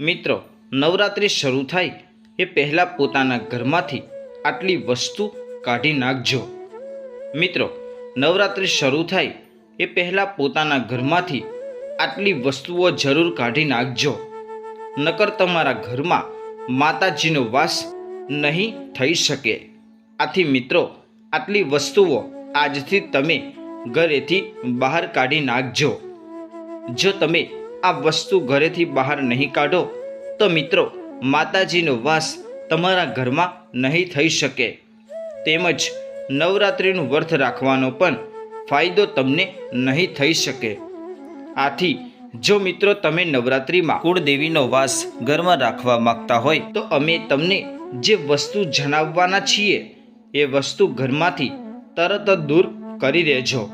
મિત્રો, નવરાત્રિ શરૂ થાય એ પહેલાં પોતાના ઘરમાંથી આટલી વસ્તુ કાઢી નાખજો. મિત્રો, નવરાત્રિ શરૂ થાય એ પહેલાં પોતાના ઘરમાંથી આટલી વસ્તુઓ જરૂર કાઢી નાખજો. નકર તમારા ઘરમાં માતાજીનો વાસ નહીં થઈ શકે. આથી મિત્રો, આટલી વસ્તુઓ આજથી તમે ઘરેથી બહાર કાઢી નાખજો. જો તમે આ વસ્તુ ઘરેથી બહાર નહીં કાઢો. તો મિત્રો, માતાજીનો વાસ તમારા ઘરમાં નહીં થઈ શકે. તેમજ નવરાત્રિનું વર્થ રાખવાનો પણ ફાયદો તમને નહીં થઈ શકે. આથી, જો મિત્રો તમે નવરાત્રિમાં કુળદેવીનો વાસ ઘરમાં રાખવા માંગતા હોય, તો અમે તમને જે વસ્તુ જણાવવાના છીએ, એ વસ્તુ ઘરમાંથી તરત જ દૂર કરી દેજો.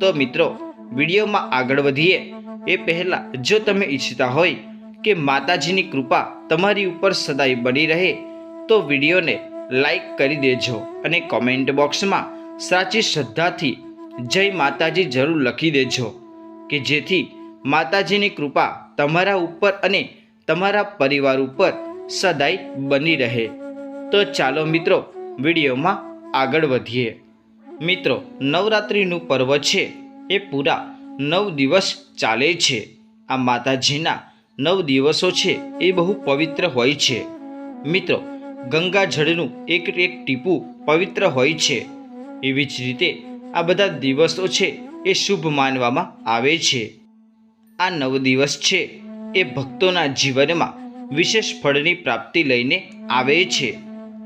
તો મિત્રો, વિડીયોમાં આગળ વધીએ. એ પહેલાં જો તમે ઈચ્છતા હોય કે માતાજીની કૃપા તમારી ઉપર સદાય બની રહે, તો વિડીયોને લાઈક કરી દેજો અને કોમેન્ટ બોક્સમાં સાચી શ્રદ્ધાથી જય માતાજી જરૂર લખી દેજો કે જેથી માતાજીની કૃપા તમારા ઉપર અને તમારા પરિવાર ઉપર સદાય બની રહે. તો ચાલો મિત્રો વિડીયોમાં આગળ વધીએ. મિત્રો, નવરાત્રિનું પર્વ છે એ પૂરા નવ દિવસ ચાલે છે. આ માતાજીના નવ દિવસો છે એ બહુ પવિત્ર હોય છે. મિત્રો ગંગાજળનું એક એક ટીપું પવિત્ર હોય છે. એવી જ રીતે આ બધા દિવસો છે એ શુભ માનવામાં આવે છે. આ નવ દિવસ છે એ ભક્તોના જીવનમાં વિશેષ ફળની પ્રાપ્તિ લઈને આવે છે.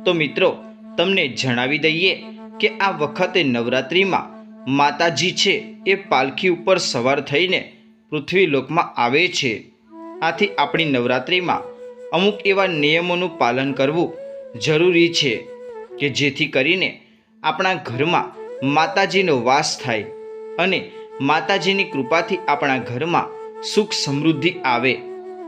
તો મિત્રો, તમને જણાવી દઈએ કે આ વખતે નવરાત્રિમાં માતાજી છે એ પાલખી ઉપર સવાર થઈને પૃથ્વીલોકમાં આવે છે. આથી આપણી નવરાત્રિમાં અમુક એવા નિયમોનું પાલન કરવું જરૂરી છે કે જેથી કરીને આપણા ઘરમાં માતાજીનો વાસ થાય અને માતાજીની કૃપાથી આપણા ઘરમાં સુખ સમૃદ્ધિ આવે.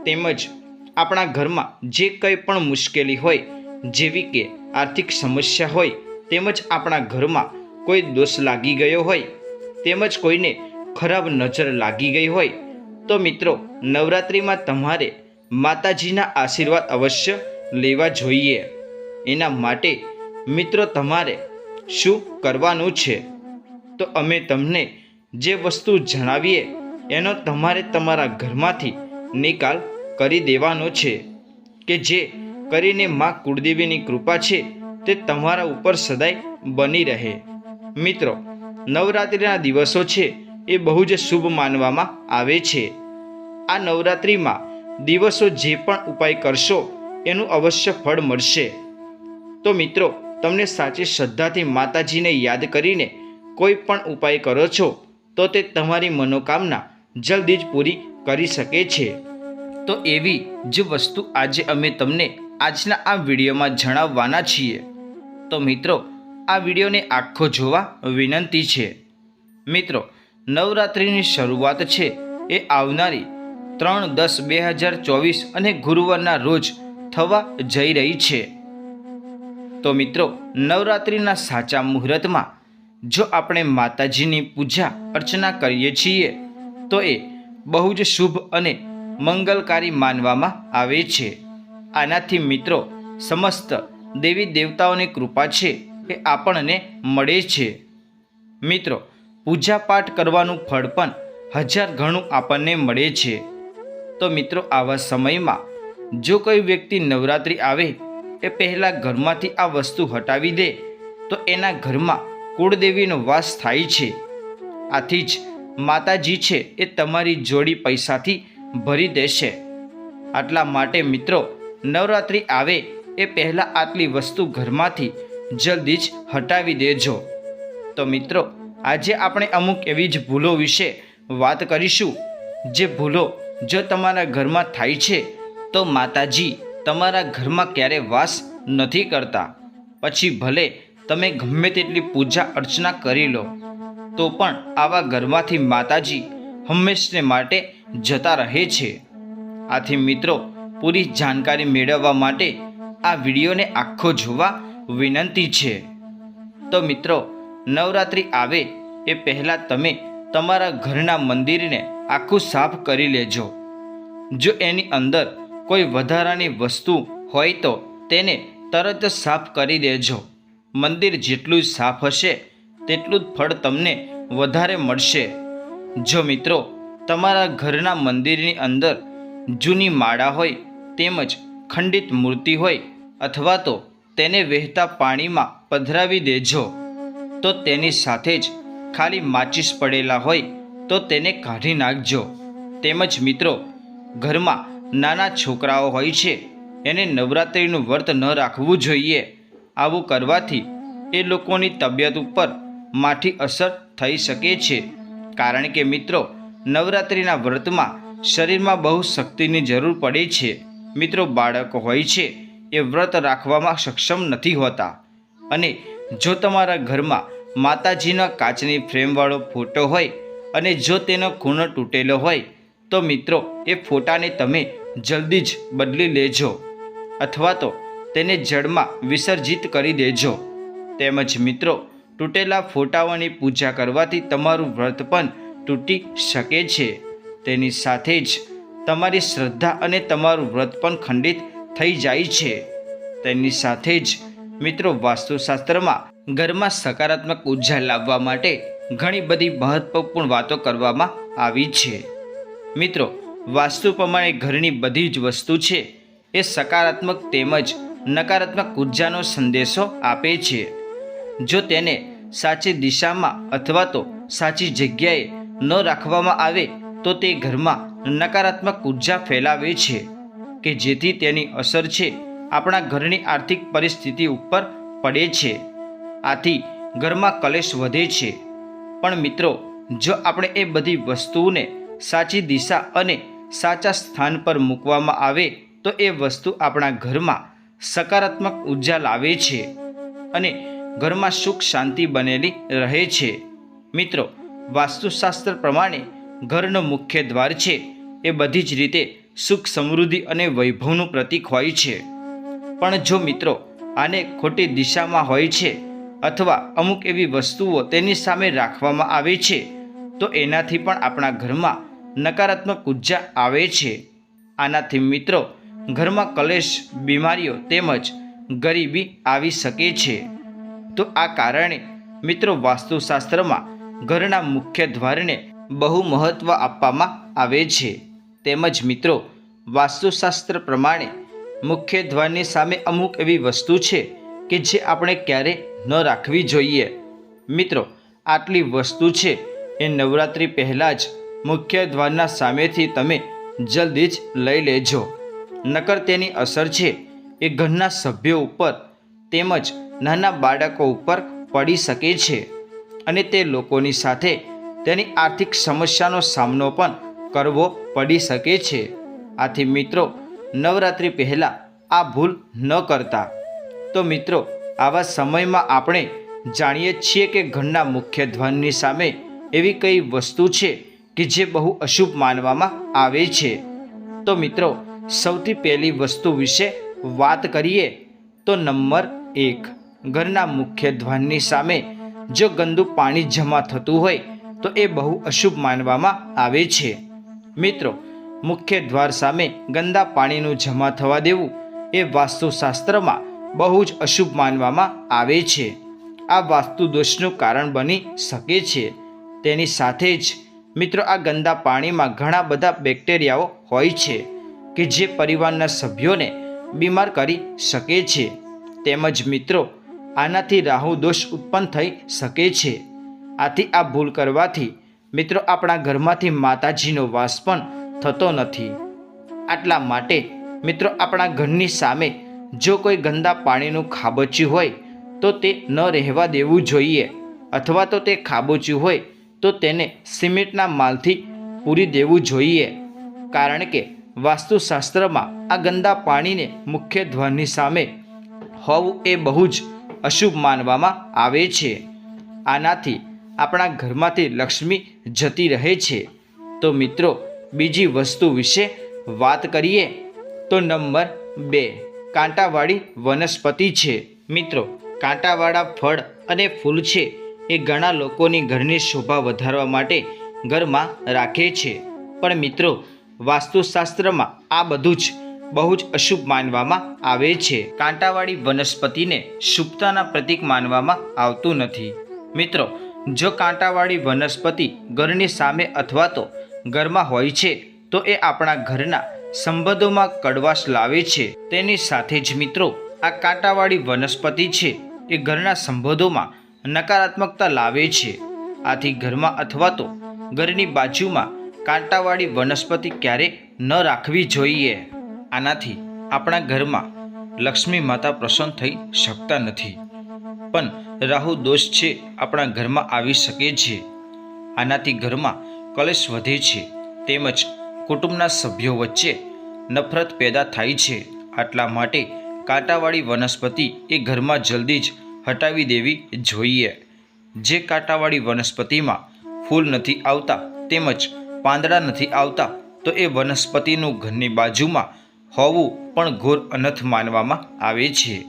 તેમજ આપણા ઘરમાં જે કંઈ પણ મુશ્કેલી હોય, જેવી કે આર્થિક સમસ્યા હોય, તેમજ આપણા ઘરમાં કોઈ દોષ લાગી ગયો હોય, તેમજ કોઈને ખરાબ નજર લાગી ગઈ હોય, તો મિત્રો, નવરાત્રિમાં તમારે માતાજીના આશીર્વાદ અવશ્ય લેવા જોઈએ. એના માટે મિત્રો, તમારે શું કરવાનું છે? તો અમે તમને જે વસ્તુ જણાવીએ, એનો તમારે તમારા ઘરમાંથી નિકાલ કરી દેવાનો છે, કે જે કરીને માં કુળદેવીની કૃપા છે, તે તમારા ઉપર સદાય બની રહે. મિત્રો, નવરાત્રિના દિવસો છે, એ બહુ જ શુભ માનવામાં આવે છે. આ નવરાત્રિમાં દિવસો જે પણ ઉપાય કરશો, એનું અવશ્ય ફળ મળશે. તો મિત્રો, તમને સાચી શ્રદ્ધાથી માતાજીને યાદ કરીને કોઈ પણ ઉપાય કરો છો, તો તે તમારી મનોકામના જલ્દી જ પૂરી કરી શકે છે. તો એવી જ વસ્તુ આજે અમે તમને આજના આ વિડીયોમાં જણાવવાના છીએ. તો મિત્રો આ વિડીયોને આખો જોવા વિનંતી છે. મિત્રો, નવરાત્રિની શરૂઆત છે એ આવનારી ત્રણ દસ બે હજાર ચોવીસ અને ગુરુવારના રોજ થવા જઈ રહી છે. તો મિત્રો, નવરાત્રિના સાચા મુહૂર્તમાં જો આપણે માતાજીની પૂજા અર્ચના કરીએ છીએ, તો એ બહુ જ શુભ અને મંગલકારી માનવામાં આવે છે. આનાથી મિત્રો, સમસ્ત દેવી દેવતાઓની કૃપા છે. એ આપણને મળે છે. મિત્રો, પૂજાપાઠ કરવાનું ફળ પણ હજાર ઘણું આપણને મળે છે. તો મિત્રો, આવા સમયમાં જો કોઈ વ્યક્તિ નવરાત્રિ આવે એ પહેલાં ઘરમાંથી આ વસ્તુ હટાવી દે, તો એના ઘરમાં કુળદેવીનો વાસ થાય છે. આથી જ માતાજી છે એ તમારી જોડી પૈસાથી ભરી દેશે. આટલા માટે મિત્રો, નવરાત્રિ આવે એ પહેલાં આટલી વસ્તુ ઘરમાંથી જલ્દી જ હટાવી દેજો. તો મિત્રો, આજે આપણે અમુક એવી જ ભૂલો વિશે વાત કરીશું. જે ભૂલો જો તમારા ઘરમાં થાય છે, તો માતાજી તમારા ઘરમાં ક્યારે વાસ નથી કરતા. પછી ભલે તમે ગમે તેટલી પૂજા અર્ચના કરી લો, તો પણ આવા ઘરમાંથી માતાજી હંમેશને માટે જતા રહે છે. આથી મિત્રો, પૂરી જાણકારી મેળવવા માટે આ વિડીયોને આખો જોવા વિનંતી છે. તો મિત્રો, નવરાત્રિ આવે એ પહેલાં તમે તમારા ઘરના મંદિરને આખું સાફ કરી લેજો. જો એની અંદર કોઈ વધારાની વસ્તુ હોય તો તેને તરત સાફ કરી દેજો. મંદિર જેટલું સાફ હશે, તેટલું જ ફળ તમને વધારે મળશે. જો મિત્રો, તમારા ઘરના મંદિરની અંદર જૂની માળા હોય, તેમજ ખંડિત મૂર્તિ હોય, અથવા તો તેને વહેતા પાણીમાં પધરાવી દેજો. તો તેની સાથે જ ખાલી માચીસ પડેલા હોય તો તેને કાઢી નાખજો. તેમજ મિત્રો, ઘરમાં નાના છોકરાઓ હોય છે, એને નવરાત્રિનું વ્રત ન રાખવું જોઈએ. આવું કરવાથી એ લોકોની તબિયત ઉપર માઠી અસર થઈ શકે છે. કારણ કે મિત્રો, નવરાત્રિના વ્રતમાં શરીરમાં બહુ શક્તિની જરૂર પડે છે. મિત્રો, બાળકો હોય છે એ વ્રત રાખવામાં સક્ષમ નથી હોતા. અને જો તમારા ઘરમાં માતાજીના કાચની ફ્રેમવાળો ફોટો હોય અને જો તેનો ખૂણો તૂટેલો હોય, તો મિત્રો, એ ફોટાને તમે જલ્દી જ બદલી લેજો અથવા તો તેને જળમાં વિસર્જિત કરી દેજો. તેમજ મિત્રો, તૂટેલા ફોટાઓની પૂજા કરવાથી તમારું વ્રત પણ તૂટી શકે છે. તેની સાથે જ તમારી શ્રદ્ધા અને તમારું વ્રત પણ ખંડિત થઈ જાય છે. તેની સાથે જ મિત્રો વાસ્તુશાસ્ત્રમાં ઘરમાં સકારાત્મક ઊર્જા લાવવા માટે ઘણી બધી મહત્વપૂર્ણ વાતો કરવામાં આવી છે. મિત્રો, વાસ્તુ પ્રમાણે ઘરની બધી જ વસ્તુ છે, એ સકારાત્મક તેમજ નકારાત્મક ઉર્જાનો સંદેશો આપે છે. જો તેને સાચી દિશામાં અથવા તો સાચી જગ્યાએ ન રાખવામાં આવે, તો તે ઘરમાં નકારાત્મક ઊર્જા ફેલાવે છે. કે જેથી તેની અસર છે, આપણા ઘરની આર્થિક પરિસ્થિતિ ઉપર પડે છે. આથી ઘરમાં કલેશ વધે છે. પણ મિત્રો, જો આપણે એ બધી વસ્તુઓને સાચી દિશા અને સાચા સ્થાન પર મૂકવામાં આવે, તો એ વસ્તુ આપણા ઘરમાં સકારાત્મક ઊર્જા લાવે છે અને ઘરમાં સુખ શાંતિ બનેલી રહે છે. મિત્રો, વાસ્તુશાસ્ત્ર પ્રમાણે ઘરનો મુખ્ય દ્વાર છે, એ બધી જ રીતે સુખ સમૃદ્ધિ અને વૈભવનું પ્રતીક હોય છે. પણ જો મિત્રો, આને ખોટી દિશામાં હોય છે અથવા અમુક એવી વસ્તુઓ તેની સામે રાખવામાં આવે છે, તો એનાથી પણ આપણા ઘરમાં નકારાત્મક ઊર્જા આવે છે. આનાથી મિત્રો, ઘરમાં કલેશ, બીમારીઓ તેમજ ગરીબી આવી શકે છે. તો આ કારણે મિત્રો વાસ્તુશાસ્ત્રમાં ઘરના મુખ્ય દ્વારને બહુ મહત્ત્વ આપવામાં આવે છે. તેમજ મિત્રો, વાસ્તુશાસ્ત્ર પ્રમાણે મુખ્ય દ્વારની સામે અમુક એવી વસ્તુ છે કે જે આપણે ક્યારે ન રાખવી જોઈએ. મિત્રો, આટલી વસ્તુ છે એ નવરાત્રિ પહેલાં જ મુખ્ય દ્વારના સામેથી તમે જલ્દી જ લઈ લેજો. નકર તેની અસર છે એ ઘરના સભ્યો ઉપર તેમજ નાના બાળકો ઉપર પડી શકે છે અને તે લોકોની સાથે તેની આર્થિક સમસ્યાનો સામનો પણ કરવો પડી શકે છે. આથી મિત્રો, નવરાત્રિ પહેલાં આ ભૂલ ન કરતા. તો મિત્રો, આવા સમયમાં આપણે જાણીએ છીએ કે ઘરના મુખ્ય ધ્વનની સામે એવી કઈ વસ્તુ છે કે જે બહુ અશુભ માનવામાં આવે છે. તો મિત્રો, સૌથી પહેલી વસ્તુ વિશે વાત કરીએ તો નંબર એક, ઘરના મુખ્ય ધ્વનની સામે જો ગંદુ પાણી જમા થતું હોય તો એ બહુ અશુભ માનવામાં આવે છે. મિત્રો, મુખ્ય દ્વાર સામે ગંદા પાણીનું જમા થવા દેવું એ વાસ્તુશાસ્ત્રમાં બહુ જ અશુભ માનવામાં આવે છે. આ વાસ્તુ દોષનું કારણ બની શકે છે. તેની સાથે જ, મિત્રો, આ ગંદા પાણીમાં ઘણા બધા બેક્ટેરિયાઓ હોય છે કે જે પરિવારના સભ્યોને બીમાર કરી શકે છે. તેમજ, મિત્રો, આનાથી રાહુ દોષ ઉત્પન્ન થઈ શકે છે. આથી આ ભૂલ કરવાથી મિત્રો, આપણા ઘરમાંથી માતાજીનો વાસ પણ થતો નથી. આટલા માટે, મિત્રો, આપણા ઘરની સામે જો કોઈ ગંદા પાણીનું ખાબોચ્યું હોય, તો તે ન રહેવા દેવું જોઈએ. અથવા તો તે ખાબોચ્યું હોય, તો તેને સિમેન્ટના માલથી પૂરી દેવું જોઈએ. કારણ કે, વાસ્તુશાસ્ત્રમાં આ ગંદા પાણીને મુખ્ય દ્વારની સામે હોવું એ બહુ જ અશુભ માનવામાં આવે છે. આનાથી આપણા ઘરમાંથી લક્ષ્મી જતી રહે છે. તો મિત્રો, બીજી વસ્તુ વિશે વાત કરીએ તો નંબર બે કાંટાવાળી વનસ્પતિ છે. મિત્રો, કાંટાવાળા ફળ અને ફૂલ છે એ ઘણા લોકોની ઘરની શોભા વધારવા માટે ઘરમાં રાખે છે. પણ મિત્રો, વાસ્તુશાસ્ત્રમાં આ બધું જ બહુ જ અશુભ માનવામાં આવે છે. કાંટાવાળી વનસ્પતિને શુભતાના પ્રતીક માનવામાં આવતું નથી. મિત્રો જો કાંટાવાળી વનસ્પતિ ઘરની સામે અથવા તો ઘરમાં હોય છે, તો એ આપણા ઘરના સંબંધોમાં કડવાશ લાવે છે. તેની સાથે જ મિત્રો, આ કાંટાવાળી વનસ્પતિ છે, એ ઘરના સંબંધોમાં નકારાત્મકતા લાવે છે. આથી ઘરમાં અથવા તો ઘરની બાજુમાં કાંટાવાળી વનસ્પતિ ક્યારે ન રાખવી જોઈએ. આનાથી આપણા ઘરમાં લક્ષ્મી માતા પ્રસન્ન થઈ શકતા નથી. પણ રાહુ દોષ છે, આપણા ઘરમાં આવી શકે છે. આનાથી ઘરમાં કલેશ વધે છે. તેમજ કુટુંબના સભ્યો વચ્ચે નફરત પેદા થાય છે. આટલા માટે કાંટાવાળી વનસ્પતિ એ ઘરમાં જલ્દી જ હટાવી દેવી જોઈએ. જે કાંટાવાળી વનસ્પતિમાં ફૂલ નથી આવતા, તેમજ પાંદડા નથી આવતા, તો એ વનસ્પતિનું ઘરની બાજુમાં હોવું પણ ઘોર અનર્થ માનવામાં આવે છે.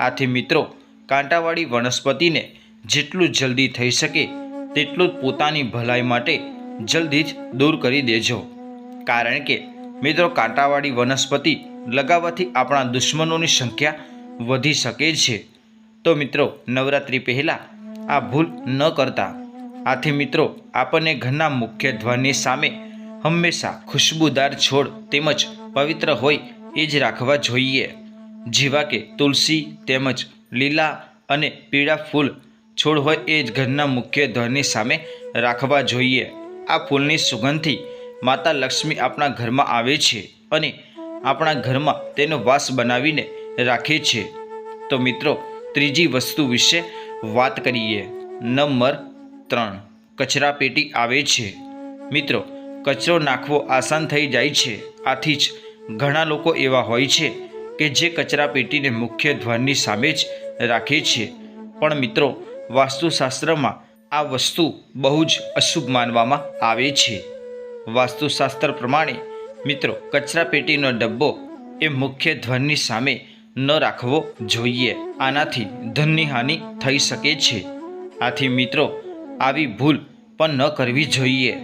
આથી મિત્રો કાંટાવાળી વનસ્પતિને જેટલું જલ્દી થઈ શકે તેટલું પોતાની ભલાઈ માટે જલ્દી જ દૂર કરી દેજો. કારણ કે, મિત્રો, કાંટાવાળી વનસ્પતિ લગાવવાથી આપણા દુશ્મનોની સંખ્યા વધી શકે છે. તો મિત્રો, નવરાત્રિ પહેલાં આ ભૂલ ન કરતા. આથી મિત્રો, આપણને ઘરના મુખ્ય ધ્વની સામે હંમેશા ખુશ્બુદાર છોડ તેમજ પવિત્ર હોય એ જ રાખવા જોઈએ. જેવા કે તુલસી તેમજ લીલા અને પીળા ફૂલ. છોડ હોય એ જ ઘરના મુખ્ય દ્વારની સામે રાખવા જોઈએ. આ ફૂલની સુગંધથી માતા લક્ષ્મી આપણા ઘરમાં આવે છે અને આપણા ઘરમાં તેનો વાસ બનાવીને રાખે છે. તો મિત્રો, ત્રીજી વસ્તુ વિશે વાત કરીએ. નંબર ત્રણ, કચરા પેટી આવે છે. મિત્રો, કચરો નાખવો આસાન થઈ જાય છે. આથી જ ઘણા લોકો એવા હોય છે કે જે કચરા પેટીને મુખ્ય દ્વારની સામે જ રાખે છે. પણ મિત્રો, વાસ્તુશાસ્ત્રમાં આ વસ્તુ બહુ જ અશુભ માનવામાં આવે છે. વાસ્તુશાસ્ત્ર પ્રમાણે, મિત્રો, કચરા પેટીનો ડબ્બો એ મુખ્ય ધ્વનની સામે ન રાખવો જોઈએ. આનાથી ધનની હાનિ થઈ શકે છે. આથી મિત્રો, આવી ભૂલ પણ ન કરવી જોઈએ.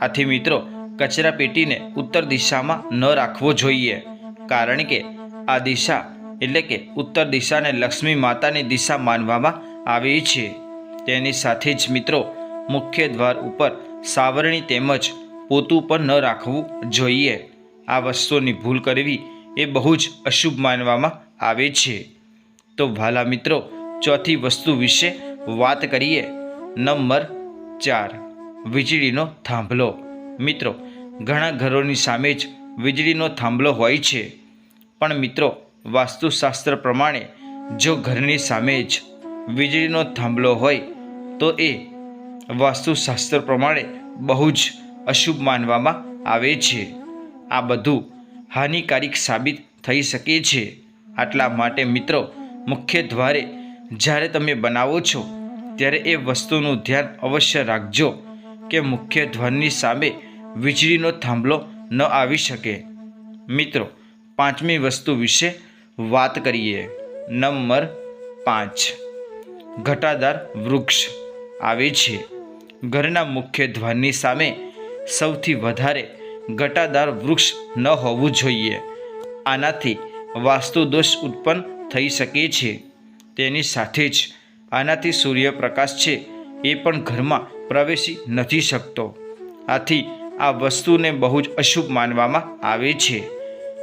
આથી મિત્રો, કચરા પેટીને ઉત્તર દિશામાં ન રાખવો જોઈએ. કારણ કે આ દિશા એટલે કે ઉત્તર દિશાને લક્ષ્મી માતાની દિશા માનવામાં આવે છે. તેની સાથે જ મિત્રો, મુખ્ય દ્વાર ઉપર સાવરણી તેમજ પોતું પણ ન રાખવું જોઈએ. આ વસ્તુની ભૂલ કરવી એ બહુ જ અશુભ માનવામાં આવે છે. તો ભાલા મિત્રો, ચોથી વસ્તુ વિશે વાત કરીએ. નંબર ચાર, વીજળીનો થાંભલો. મિત્રો, ઘણા ઘરોની સામે જ વીજળીનો થાંભલો હોય છે. પણ મિત્રો, વાસ્તુશાસ્ત્ર પ્રમાણે જો ઘરની સામે જ વીજળીનો થાંભલો હોય, તો એ વાસ્તુશાસ્ત્ર પ્રમાણે બહુ જ અશુભ માનવામાં આવે છે. આ બધું હાનિકારક સાબિત થઈ શકે છે. આટલા માટે મિત્રો, મુખ્ય દ્વારે જ્યારે તમે બનાવો છો, ત્યારે એ વસ્તુનું ધ્યાન અવશ્ય રાખજો કે મુખ્ય દ્વારની સામે વીજળીનો થાંભલો ન આવી શકે. મિત્રો પાંચમી વસ્તુ વિશે વાત કરીએ. નંબર પાંચ. ઘટાદાર વૃક્ષ આવે છે. ઘરના મુખ્ય દ્વારની સામે સૌથી વધારે ઘટાદાર વૃક્ષ ન હોવું જોઈએ. આનાથી વાસ્તુદોષ ઉત્પન્ન થઈ શકે છે. તેની સાથે જ આનાથી સૂર્યપ્રકાશ છે એ પણ ઘરમાં પ્રવેશી નથી શકતો. આથી આ વસ્તુને બહુ જ અશુભ માનવામાં આવે છે.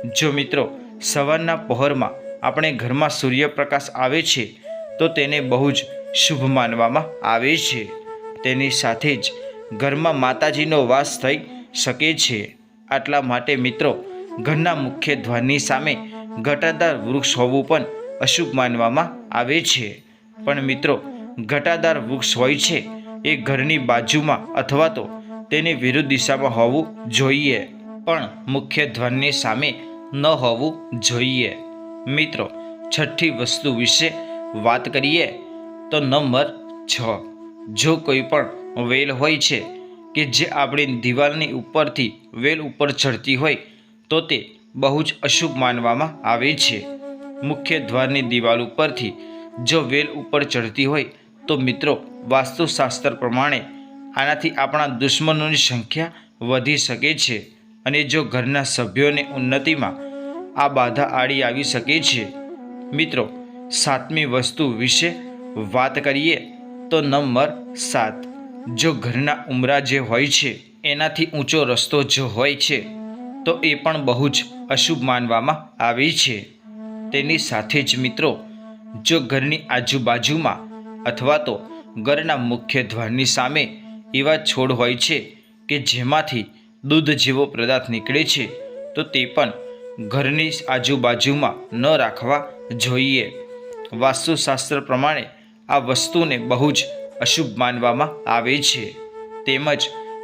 જો મિત્રો, સવારના પહોરમાં આપણે ઘરમાં સૂર્યપ્રકાશ આવે છે, તો તેને બહુ જ શુભ માનવામાં આવે છે. તેની સાથે જ ઘરમાં માતાજીનો વાસ થઈ શકે છે. આટલા માટે મિત્રો, ઘરના મુખ્ય દ્વારની સામે ઘટાદાર વૃક્ષ હોવું પણ અશુભ માનવામાં આવે છે. પણ મિત્રો, ઘટાદાર વૃક્ષ હોય છે એ ઘરની બાજુમાં અથવા તો તેની વિરુદ્ધ દિશામાં હોવું જોઈએ. પણ મુખ્ય ધ્વનની સામે ન હોવું જોઈએ. મિત્રો, છઠ્ઠી વસ્તુ વિશે વાત કરીએ તો નંબર છ. જો કોઈ પણ વેલ હોય છે કે જે આપણી દિવાલની ઉપરથી વેલ ઉપર ચડતી હોય, તો તે બહુ જ અશુભ માનવામાં આવે છે. મુખ્ય દ્વારની દિવાલ ઉપરથી જો વેલ ઉપર ચડતી હોય, તો મિત્રો, વાસ્તુશાસ્ત્ર પ્રમાણે આનાથી આપણા દુશ્મનોની સંખ્યા વધી શકે છે. અને જો ઘરના સભ્યોને ઉન્નતિમાં આ બાધા આડી આવી શકે છે, મિત્રો, સાતમી વસ્તુ વિશે વાત કરીએ તો નંબર સાત. જો ઘરના ઉમરા જે હોય છે, એનાથી ઊંચો રસ્તો જો હોય છે, તો એ પણ બહુ જ અશુભ માનવામાં આવે છે. તેની સાથે જ, મિત્રો, જો ઘરની આજુબાજુમાં અથવા તો ઘરના મુખ્ય દ્વારની સામે એવા છોડ હોય છે કે જેમાંથી દૂધ જેવો પદાર્થ નીકળે છે, તો તે પણ ઘરની આજુબાજુમાં ન રાખવા જોઈએ. વાસ્તુશાસ્ત્ર પ્રમાણે આ વસ્તુને બહુ જ અશુભ માનવામાં આવે છે. તેમજ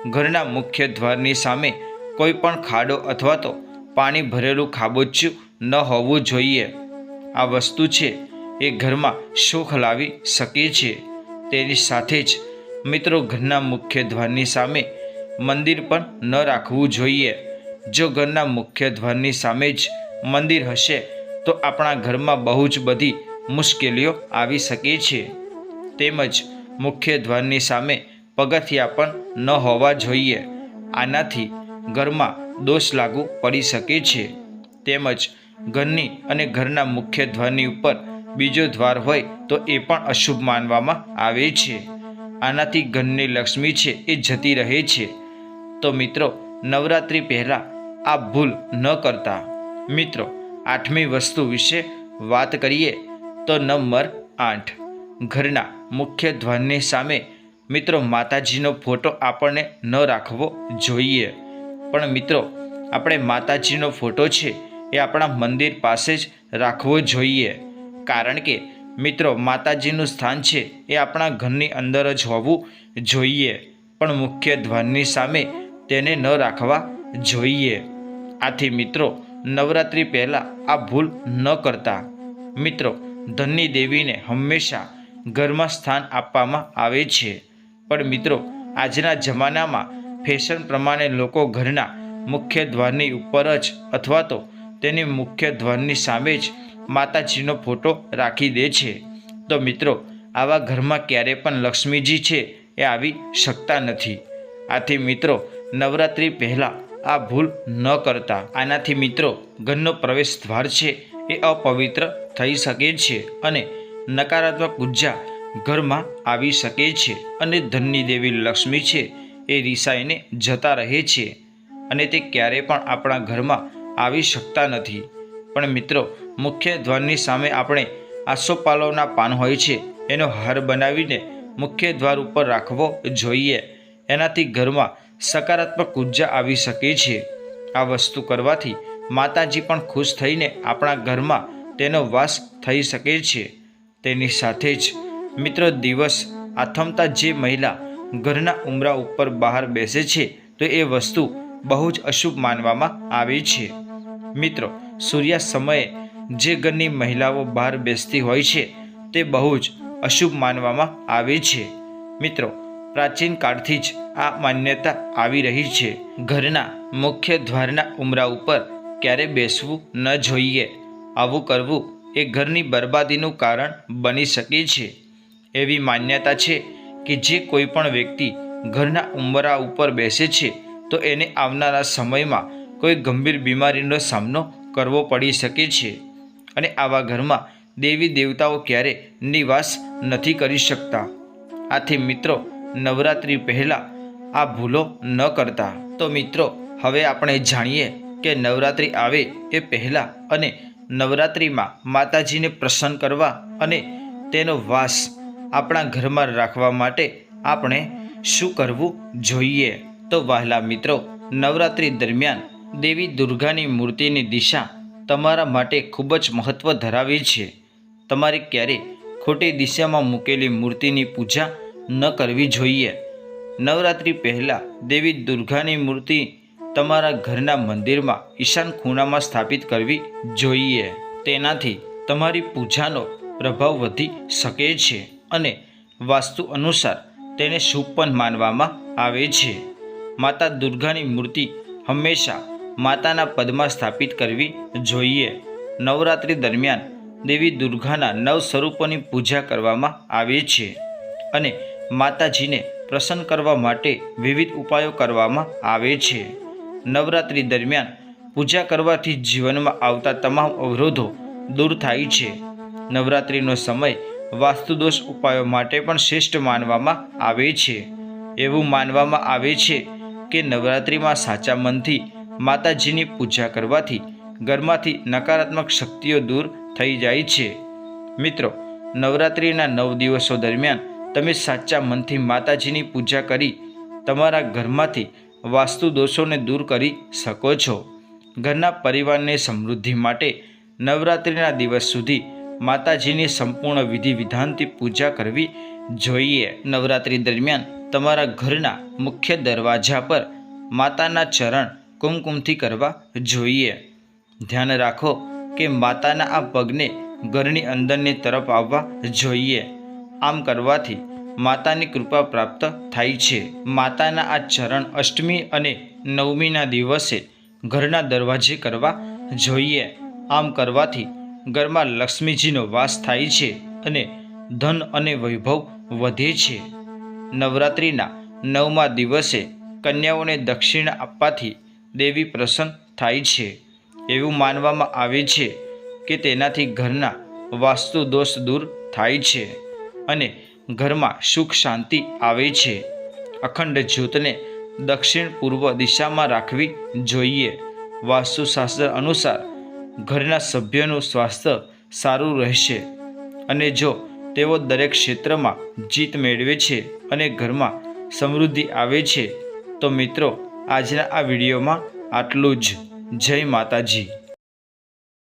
ઘરના મુખ્ય દ્વારની સામે કોઈ પણ ખાડો અથવા તો પાણી ભરેલું ખાબોચિયું ન હોવું જોઈએ. આ વસ્તુ છે, એ ઘરમાં શોખ લાવી શકે છે. તેની સાથે જ મિત્રો ઘરના મુખ્ય દ્વારની સામે મંદિર પણ ન રાખવું જોઈએ. જો ઘરના મુખ્ય દ્વારની સામે જ મંદિર હશે, તો આપણા ઘરમાં બહુ જ બધી મુશ્કેલીઓ આવી શકે છે. તેમજ મુખ્ય દ્વારની સામે પગથિયા પણ ન હોવા જોઈએ. આનાથી ઘરમાં દોષ લાગુ પડી શકે છે. તેમજ ઘરની અને ઘરના મુખ્ય દ્વારની ઉપર બીજો દ્વાર હોય, તો એ પણ અશુભ માનવામાં આવે છે. આનાથી ઘરની લક્ષ્મી છે એ જતી રહે છે. તો મિત્રો, નવરાત્રિ પહેલાં આ ભૂલ ન કરતા. મિત્રો, આઠમી વસ્તુ વિશે વાત કરીએ તો નંબર આઠ. ઘરના મુખ્ય ધ્વનની સામે મિત્રો માતાજીનો ફોટો આપણને ન રાખવો જોઈએ. પણ મિત્રો, આપણે માતાજીનો ફોટો છે એ આપણા મંદિર પાસે જ રાખવો જોઈએ. કારણ કે મિત્રો, માતાજીનું સ્થાન છે એ આપણા ઘરની અંદર જ હોવું જોઈએ. પણ મુખ્ય ધ્વનની સામે તેને ન રાખવા જોઈએ. આથી મિત્રો, નવરાત્રિ પહેલાં આ ભૂલ ન કરતા. મિત્રો, ધનની દેવીને હંમેશા ઘરમાં સ્થાન આપવામાં આવે છે. પણ મિત્રો, આજના જમાનામાં ફેશન પ્રમાણે લોકો ઘરના મુખ્ય દ્વારની ઉપર જ અથવા તો તેની મુખ્ય દ્વારની સામે જ માતાજીનો ફોટો રાખી દે છે. તો મિત્રો, આવા ઘરમાં ક્યારે પણ લક્ષ્મીજી છે એ આવી શકતા નથી. આથી મિત્રો નવરાત્રિ પહેલાં આ ભૂલ ન કરતા. આનાથી મિત્રો, ઘરનો પ્રવેશ દ્વાર છે, એ અપવિત્ર થઈ શકે છે અને નકારાત્મક ઊર્જા ઘરમાં આવી શકે છે અને ધનની દેવી લક્ષ્મી છે, એ રિસાઈને જતા રહે છે અને તે ક્યારેય પણ આપણા ઘરમાં આવી શકતા નથી. પણ મિત્રો, મુખ્ય દ્વારની સામે આપણે આસોપાલવના પાન હોય છે, એનો હાર બનાવીને મુખ્ય દ્વાર ઉપર રાખવો જોઈએ. એનાથી ઘરમાં સકારાત્મક ઊર્જા આવી શકે છે. આ વસ્તુ કરવાથી માતાજી પણ ખુશ થઈને આપણા ઘરમાં તેનો વાસ થઈ શકે છે. તેની સાથે જ મિત્રો દિવસ આથમતા જે મહિલા ઘરના ઉમરા ઉપર બહાર બેસે છે તો એ વસ્તુ બહુ જ અશુભ માનવામાં આવે છે. મિત્રો સૂર્યાસ્ત સમયે જે ઘરની મહિલાઓ બહાર બેસતી હોય છે તે બહુ જ અશુભ માનવામાં આવે છે. મિત્રો પ્રાચીન કાળથી જ આ માન્યતા આવી રહી છે. ઘરના મુખ્ય દ્વારના ઉમરા ઉપર ક્યારે બેસવું ન જોઈએ, આવું કરવું એ ઘરની બરબાદીનું કારણ બની શકે છે. એવી માન્યતા છે કે જે કોઈ પણ વ્યક્તિ ઘરના ઉંબરા ઉપર બેસે છે, તો એને આવનારા સમયમાં કોઈ ગંભીર બીમારીનો સામનો કરવો પડી શકે છે અને આવા ઘરમાં દેવી દેવતાઓ ક્યારે નિવાસ નથી કરી શકતા. આથી મિત્રો નવરાત્રિ પહેલાં આ ભૂલો ન કરતા. તો મિત્રો, હવે આપણે જાણીએ કે નવરાત્રિ આવે એ પહેલાં અને નવરાત્રિમાં માતાજીને પ્રસન્ન કરવા અને તેનો વાસ આપણા ઘરમાં રાખવા માટે આપણે શું કરવું જોઈએ? તો વહાલા મિત્રો, નવરાત્રિ દરમિયાન દેવી દુર્ગાની મૂર્તિની દિશા તમારા માટે ખૂબ જ મહત્ત્વ ધરાવે છે. તમારે ક્યારે ખોટી દિશામાં મૂકેલી મૂર્તિની પૂજા ન કરવી જોઈએ. નવરાત્રિ પહેલાં દેવી દુર્ગાની મૂર્તિ તમારા ઘરના મંદિરમાં ઈશાન ખૂણામાં સ્થાપિત કરવી જોઈએ. તેનાથી તમારી પૂજાનો પ્રભાવ વધી શકે છે અને વાસ્તુ અનુસાર તેને શુભ પણ માનવામાં આવે છે. માતા દુર્ગાની મૂર્તિ હંમેશા માતાના પદમાં સ્થાપિત કરવી જોઈએ. નવરાત્રિ દરમિયાન દેવી દુર્ગાના નવ સ્વરૂપોની પૂજા કરવામાં આવે છે અને માતાજીને પ્રસન્ન કરવા માટે વિવિધ ઉપાયો કરવામાં આવે છે. નવરાત્રિ દરમિયાન પૂજા કરવાથી જીવનમાં આવતા તમામ અવરોધો દૂર થાય છે. નવરાત્રિનો સમય વાસ્તુદોષ ઉપાયો માટે પણ શ્રેષ્ઠ માનવામાં આવે છે. એવું માનવામાં આવે છે કે નવરાત્રિમાં સાચા મનથી માતાજીની પૂજા કરવાથી ઘરમાંથી નકારાત્મક શક્તિઓ દૂર થઈ જાય છે. મિત્રો, નવરાત્રિના નવ દિવસો દરમિયાન તમે સાચા મનથી માતાજીની પૂજા કરી તમારા ઘરમાંથી વાસ્તુ દોષોને દૂર કરી શકો છો. ઘરના પરિવારને સમૃદ્ધિ માટે નવરાત્રિના દિવસ સુધી માતાજીની સંપૂર્ણ વિધિ વિધાનથી પૂજા કરવી જોઈએ. નવરાત્રિ દરમિયાન તમારા ઘરના મુખ્ય દરવાજા પર માતાના ચરણ કુમકુમથી કરવા જોઈએ. ધ્યાન રાખો કે માતાના આ પગને ઘરની અંદરની તરફ આવવા જોઈએ. આમ કરવાથી માતાની કૃપા પ્રાપ્ત થાય છે. માતાના આ ચરણ અષ્ટમી અને નવમીના દિવસે ઘરના દરવાજે કરવા જોઈએ. આમ કરવાથી ઘરમાં લક્ષ્મીજીનો વાસ થાય છે અને ધન અને વૈભવ વધે છે. નવરાત્રિના નવમા દિવસે કન્યાઓને દક્ષિણા આપવાથી દેવી પ્રસન્ન થાય છે. એવું માનવામાં આવે છે કે તેનાથી ઘરના વાસ્તુ દોષ દૂર થાય છે. અને ઘરમાં સુખ શાંતિ આવે છે. અખંડ જ્યોતને દક્ષિણ પૂર્વ દિશામાં રાખવી જોઈએ. વાસ્તુશાસ્ત્ર અનુસાર ઘરના સભ્યોનું સ્વાસ્થ્ય સારું રહેશે અને જો તેઓ દરેક ક્ષેત્રમાં જીત મેળવે છે અને ઘરમાં સમૃદ્ધિ આવે છે, તો મિત્રો, આજના આ વિડીયોમાં આટલું જ. જય માતાજી.